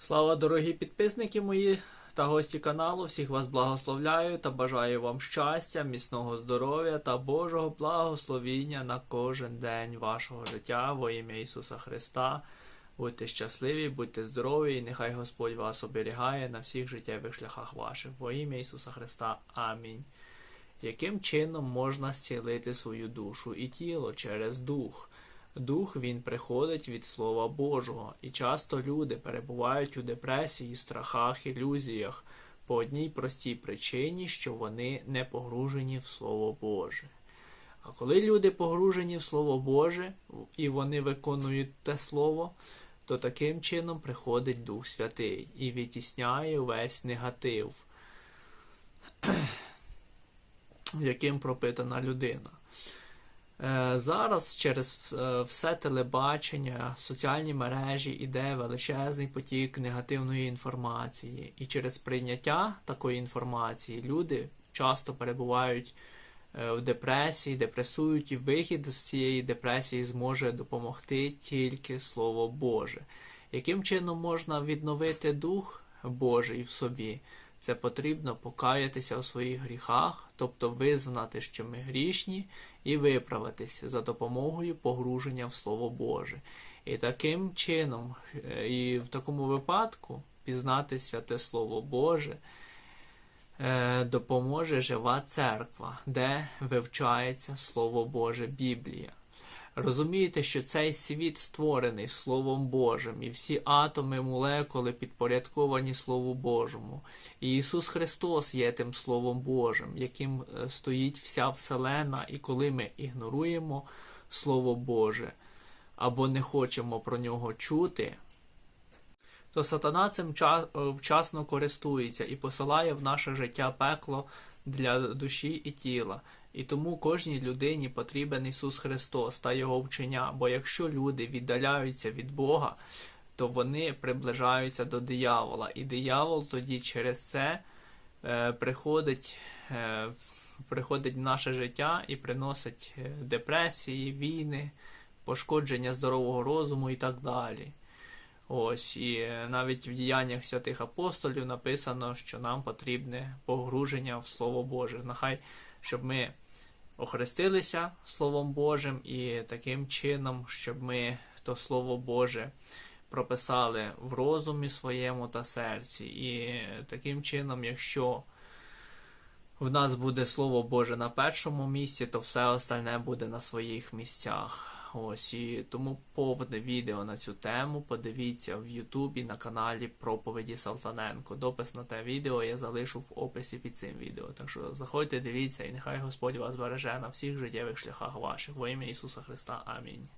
Слава, дорогі підписники мої та гості каналу. Всіх вас благословляю та бажаю вам щастя, міцного здоров'я та Божого благословіння на кожен день вашого життя во ім'я Ісуса Христа. Будьте щасливі, будьте здорові, і нехай Господь вас оберігає на всіх життєвих шляхах ваших. Во ім'я Ісуса Христа. Амінь. Яким чином можна зцілити свою душу і тіло через дух? Дух він приходить від Слова Божого, і часто люди перебувають у депресії, страхах, ілюзіях по одній простій причині, що вони не погружені в Слово Боже. А коли люди погружені в Слово Боже і вони виконують те Слово, то таким чином приходить Дух Святий і відтісняє весь негатив, яким пропитана людина. Е, Зараз через е, все телебачення, соціальні мережі іде величезний потік негативної інформації, і через прийняття такої інформації люди часто перебувають е, в депресії, депресують, і вихід з цієї депресії зможе допомогти тільки Слово Боже. Яким чином можна відновити дух Божий в собі? Це потрібно покаятися у своїх гріхах, тобто визнати, що ми грішні, і виправитись за допомогою погруження в Слово Боже. І таким чином, е, і в такому випадку пізнати святе Слово Боже е, допоможе жива церква, де вивчається Слово Боже Біблія. Розумієте, що цей світ створений Словом Божим, і всі атоми, молекули підпорядковані Слову Божому. І Ісус Христос є тим Словом Божим, яким е, стоїть вся Вселена, і коли ми ігноруємо Слово Боже або не хочемо про нього чути, то сатана цим е, вчасно користується і посилає в наше життя пекло для душі і тіла. І тому кожній людині потрібен Ісус Христос та Його вчення, бо якщо люди віддаляються від Бога, то вони приближаються до диявола. І диявол тоді через це е, приходить, е, приходить в наше життя і приносить е, депресії, війни, пошкодження здорового розуму і так далі. Ось, і е, навіть в діяннях святих апостолів написано, що нам потрібне погруження в Слово Боже. Нехай, щоб ми охрестилися Словом Божим і таким чином, щоб ми то Слово Боже прописали в розумі своєму та серці. І таким чином, якщо в нас буде Слово Боже на першому місці, то все остальне буде на своїх місцях. Ось і тому повне відео на цю тему подивіться в Ютубі на каналі Проповіді Салтаненко. Допис на те відео я залишу в описі під цим відео. Так що заходьте, дивіться, і нехай Господь вас береже на всіх життєвих шляхах ваших. Во ім'я Ісуса Христа. Амінь.